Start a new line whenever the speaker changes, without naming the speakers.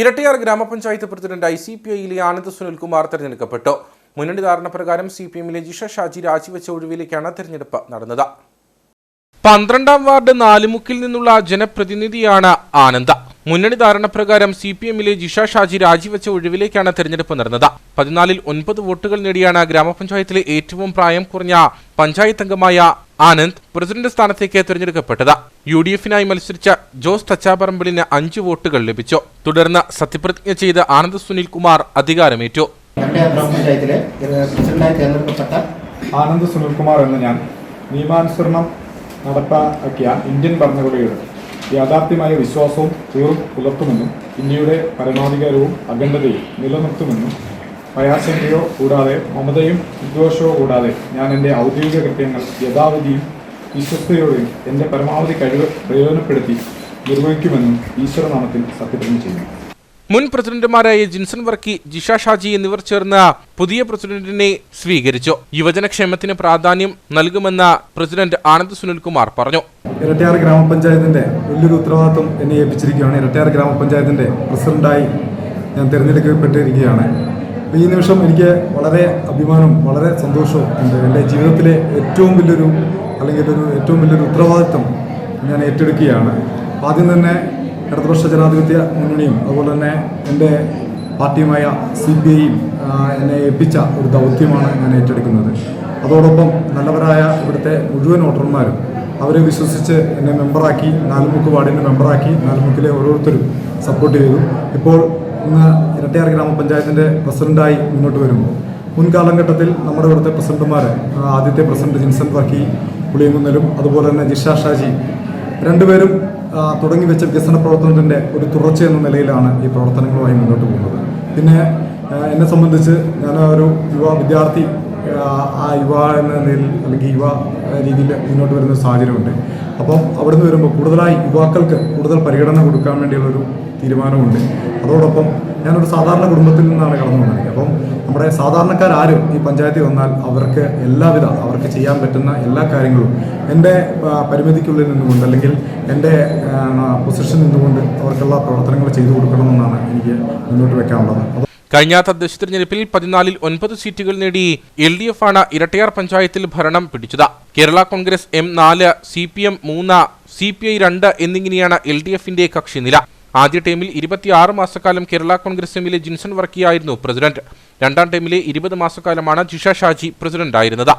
ഇരട്ടിയാർ ഗ്രാമപഞ്ചായത്ത് president I C P ഐയിലെ ആനന്ദ് സുനിൽകുമാർ തെരഞ്ഞെടുക്കപ്പെട്ടു. മുന്നണി ധാരണ പ്രകാരം സി പി എമ്മിലെ ജിഷ ഷാജി രാജിവെച്ച ഒഴിവിലേക്കാണ് തെരഞ്ഞെടുപ്പ് നടന്നത്. പന്ത്രണ്ടാം വാർഡ് നാലുമുക്കിൽ നിന്നുള്ള ജനപ്രതിനിധിയാണ് ആനന്ദ. മുന്നണി ധാരണ പ്രകാരം സി പി എമ്മിലെ ജിഷ ഷാജി രാജിവെച്ച ഒഴിവിലേക്കാണ് തെരഞ്ഞെടുപ്പ് നടന്നത്. പതിനാലിൽ ഒൻപത് വോട്ടുകൾ നേടിയാണ് ഗ്രാമപഞ്ചായത്തിലെ ഏറ്റവും പ്രായം കുറഞ്ഞ പഞ്ചായത്ത് അംഗമായ ആനന്ദ് പ്രസിഡന്റ് സ്ഥാനത്തേക്ക് തിരഞ്ഞെടുക്കപ്പെട്ടത്. യു ഡി എഫിനായി മത്സരിച്ച ജോസ് തച്ചാപറമ്പിളിന് അഞ്ച് വോട്ടുകൾ ലഭിച്ചു. തുടർന്ന് സത്യപ്രതിജ്ഞ ചെയ്ത ആനന്ദ് സുനിൽ കുമാർ അധികാരമേറ്റു.
പ്രസിഡന്റായി തിരഞ്ഞെടുക്കപ്പെട്ട
ആനന്ദ് സുനിൽകുമാർ എന്ന ഞാൻ നിയമാനുസരണം നടപ്പാക്കിയ ഇന്ത്യൻ ഭരണകൂടയുടെ യാഥാർത്ഥ്യമായ വിശ്വാസവും തീർപ്പ് പുലർത്തുമെന്നും ഇന്ത്യയുടെ പരമാധികാരവും അഖണ്ഡതയും നിലനിർത്തുമെന്നും ഭയാശങ്കയോ കൂടാതെ മമതയും വിദ്വേഷവും കൂടാതെ ഞാൻ എന്റെ ഔദ്യോഗിക കൃത്യങ്ങൾ യഥാവിധിയും വിശ്വസ്തയോടെയും എന്റെ പരമാവധി കഴിവ് പ്രയോജനപ്പെടുത്തി നിർവഹിക്കുമെന്നും ഈശ്വരനാമത്തിൽ സത്യപ്രതിജ്ഞ ചെയ്യുന്നു.
മുൻ പ്രസിഡന്റുമാരായ ജിൻസൺ വർക്കി ജിഷ ഷാജി എന്നിവർ ചേർന്ന പുതിയ പ്രസിഡന്റിനെ സ്വീകരിച്ചു. യുവജനക്ഷേമത്തിന് പ്രാധാന്യം നൽകുമെന്ന് പ്രസിഡന്റ് ആനന്ദ് സുനിൽകുമാർ പറഞ്ഞു.
ഇരട്ടിയാർ ഗ്രാമപഞ്ചായത്തിന്റെ വലിയൊരു ഉത്തരവാദിത്വം എന്നെ ഏൽപ്പിച്ചിരിക്കുകയാണ്. ഇരട്ടിയാർ ഗ്രാമപഞ്ചായത്തിന്റെ പ്രസിഡന്റായി ഞാൻ തിരഞ്ഞെടുക്കപ്പെട്ടിരിക്കുകയാണ്. ഈ നിമിഷം എനിക്ക് വളരെ അഭിമാനവും വളരെ സന്തോഷവും ഉണ്ട്. എന്റെ ജീവിതത്തിലെ ഏറ്റവും വലിയൊരു അല്ലെങ്കിൽ ഒരു ഏറ്റവും വലിയൊരു ഉത്തരവാദിത്വം ഞാൻ ഏറ്റെടുക്കുകയാണ്. ആദ്യം തന്നെ ഇടതുപക്ഷ ജനാധിപത്യ മുന്നണിയും അതുപോലെ തന്നെ എന്റെ പാർട്ടിയുമായ സി പി ഐയും എന്നെ ഏൽപ്പിച്ച ഒരു ദൗത്യമാണ് ഞാൻ ഏറ്റെടുക്കുന്നത്. അതോടൊപ്പം നല്ലവരായ ഇവിടുത്തെ മുഴുവൻ വോട്ടർമാരും അവരെ വിശ്വസിച്ച് എന്നെ മെമ്പറാക്കി നാലുമുക്ക് വാർഡിന്റെ മെമ്പറാക്കി നാലുമുക്കിലെ ഓരോരുത്തരും സപ്പോർട്ട് ചെയ്തു. ഇപ്പോൾ ഇന്ന് ഇരട്ടയാർ ഗ്രാമപഞ്ചായത്തിന്റെ പ്രസിഡന്റായി മുന്നോട്ട് വരുമ്പോൾ മുൻകാലഘട്ടത്തിൽ നമ്മുടെ ഇവിടുത്തെ പ്രസിഡന്റുമാർ ആദ്യത്തെ പ്രസിഡന്റ് ജിൻസൺ വർക്കി പുളിയങ്കുന്നലും അതുപോലെ തന്നെ ജിഷ ഷാജി രണ്ടുപേരും തുടങ്ങി വെച്ച വികസന പ്രവർത്തനത്തിന്റെ ഒരു തുടർച്ച എന്ന നിലയിലാണ് ഈ പ്രവർത്തനങ്ങളുമായി മുന്നോട്ട് പോകുന്നത്. പിന്നെ എന്നെ സംബന്ധിച്ച് ഞാൻ ഒരു യുവ വിദ്യാർത്ഥി ആ, യുവ എന്ന നിലയിൽ അല്ലെങ്കിൽ യുവ രീതിയിൽ മുന്നോട്ട് വരുന്ന സാഹചര്യമുണ്ട്. അപ്പം അവിടുന്ന് വരുമ്പോൾ കൂടുതലായി യുവാക്കൾക്ക് കൂടുതൽ പരിഗണന കൊടുക്കാൻ വേണ്ടിയുള്ളൊരു തീരുമാനമുണ്ട്. അതോടൊപ്പം ഞാനൊരു സാധാരണ കുടുംബത്തിൽ നിന്നാണ് കടന്നു വന്നത് അപ്പം നമ്മുടെ സാധാരണക്കാരും ഈ പഞ്ചായത്തിൽ വന്നാൽ അവർക്ക് എല്ലാവിധ അവർക്ക് ചെയ്യാൻ പറ്റുന്ന എല്ലാ കാര്യങ്ങളും എന്റെ പരിമിതിക്കുള്ളിൽ നിന്നുകൊണ്ട് അല്ലെങ്കിൽ എന്റെ പൊസിഷൻ നിന്നുകൊണ്ട് അവർക്കുള്ള പ്രവർത്തനങ്ങൾ ചെയ്തു കൊടുക്കണമെന്നാണ് എനിക്ക് മുന്നോട്ട് വെക്കാനുള്ളത്.
കഴിഞ്ഞ തദ്ദേശ തിരഞ്ഞെടുപ്പിൽ പതിനാലിൽ ഒൻപത് സീറ്റുകൾ നേടി എൽ ഡി എഫ് ആണ് ഇരട്ടയാർ പഞ്ചായത്തിൽ ഭരണം പിടിച്ചത്. കേരള കോൺഗ്രസ് എം നാല് സി പി എം മൂന്ന് സി പി ഐ രണ്ട് എന്നിങ്ങനെയാണ് എൽ ഡി എഫിന്റെ കക്ഷിനില. ആദ്യ ടൈമിൽ ഇരുപത്തിയാറ് മാസക്കാലം കേരള കോൺഗ്രസ് എമ്മിലെ ജിൻസൺ വർക്കിയായിരുന്നു പ്രസിഡന്റ്. രണ്ടാം ടൈമിലെ ഇരുപത് മാസക്കാലമാണ് ജിഷ ഷാജി പ്രസിഡന്റായിരുന്നത്.